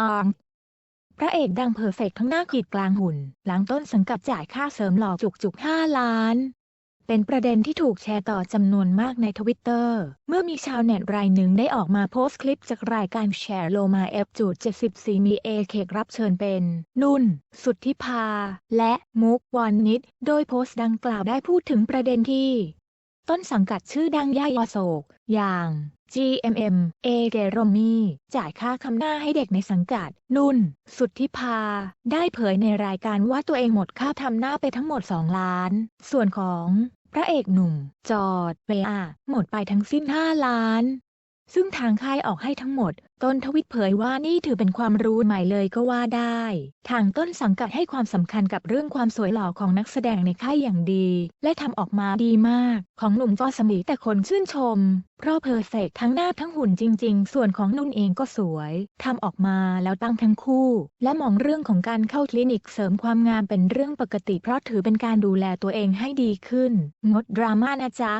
อาร์มพระเอกดังเพอร์เฟกทั้งหน้าขีดกลางหุ่น หลังต้นสังกัดจ่ายค่าเสริมหล่อจุกๆ 5 ล้าน เป็นประเด็นที่ถูกแชร์ต่อจำนวนมากในทวิตเตอร์ เมื่อมีชาวเน็ตรายหนึ่งได้ออกมาโพสต์คลิปจากรายการแชร์โลมาเอฟจูด74 มีเอเคกรับเชิญเป็น นุ่น สุทธิภาและมุกวอนนิด โดยโพสต์ดังกล่าวได้พูดถึงประเด็นที่ ต้นสังกัดชื่อดังย่ายอโศก อย่าง GMM A เกโรมีจ่ายค่าคำหน้าให้เด็กในสังกัด นุ่น สุทธิพา ได้เผยในรายการว่าตัวเองหมดค่าทำหน้าไปทั้งหมด 2 ล้าน ส่วนของพระเอกหนุ่ม จอร์ดเวอาหมดไปทั้งสิ้น 5 ล้าน ซึ่งทางค่ายออกให้ทั้งหมด ต้นทวิตเผยว่านี่ถือเป็นความรู้ใหม่เลยก็ว่าได้ ทางต้นสังกัดให้ความสำคัญกับเรื่องความสวยหล่อของนักแสดงในค่ายอย่างดี และทำออกมาดีมาก ของหนุ่มก็สมีแต่คนชื่นชม เพราะเพอร์เฟกทั้งหน้าทั้งหุ่นจริง ๆ ส่วนของนุ่นเองก็สวย ทำออกมาแล้วตั้งทั้งคู่ และมองเรื่องของการเข้าคลินิกเสริมความงามเป็นเรื่องปกติ เพราะถือเป็นการดูแลตัวเองให้ดีขึ้น งดดราม่านะจ๊ะ